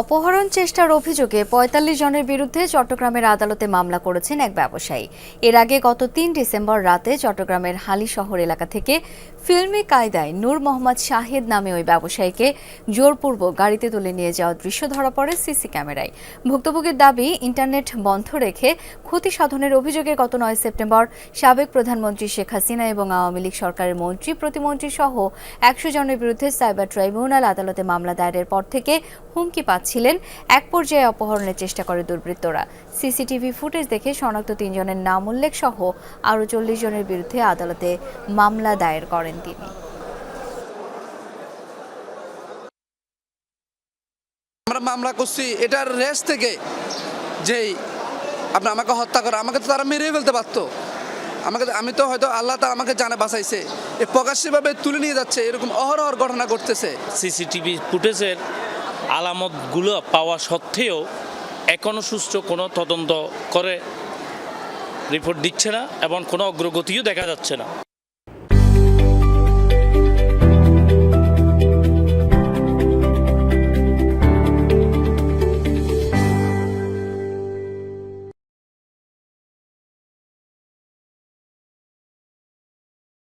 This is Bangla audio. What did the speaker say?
অপহরণ চেষ্টার অভিযোগে পঁয়তাল্লিশ জনের বিরুদ্ধে চট্টগ্রামের আদালতে মামলা করেছেন এক ব্যবসায়ী। এর আগে গত তিন ডিসেম্বর রাতে চট্টগ্রামের হালি শহর এলাকা থেকে ফিল্মি কায়দায় নূর মোহাম্মদ শাহেদ নামে ওই ব্যবসায়ীকে জোরপূর্বক গাড়িতে তুলে নিয়ে যাওয়ার দৃশ্য ধরা পড়ে সিসি ক্যামেরায়। ভুক্তভোগীর দাবি, ইন্টারনেট বন্ধ রেখে ক্ষতি সাধনের অভিযোগে গত নয় সেপ্টেম্বর সাবেক প্রধানমন্ত্রী শেখ হাসিনা এবং আওয়ামী লীগ সরকারের মন্ত্রী, প্রতিমন্ত্রী সহ একশো জনের বিরুদ্ধে সাইবার ট্রাইব্যুনাল আদালতে মামলা দায়েরের পর থেকে হুমকি পাচ্ছিলেন এক পর্যায়ে অপহরণের চেষ্টা করে দুর্বৃত্তরা। সিসিটিভি ফুটেজ দেখে শনাক্ত তিনজনের নাম উল্লেখ সহ আরও চল্লিশ জনের বিরুদ্ধে আদালতে মামলা দায়ের করেন তিনি। আমরা মামলা করছি এটার রেস থেকে যেই আপনার আমাকে হত্যা করে আমাকে তো তারা মেরে ফেলতে পারতো। আমাকে আমি তো হয়তো আল্লাহ তার আমাকে জানে বাঁচাইছে। এ প্রকাশ্যভাবে তুলে নিয়ে যাচ্ছে এরকম অহরহর ঘটনা ঘটতেছে। সিসিটিভি ফুটেজের আলামতগুলো পাওয়া সত্ত্বেও এখনও সুস্থ কোনো তদন্ত করে রিপোর্ট দিচ্ছে না এবং কোনো অগ্রগতিও দেখা যাচ্ছে না।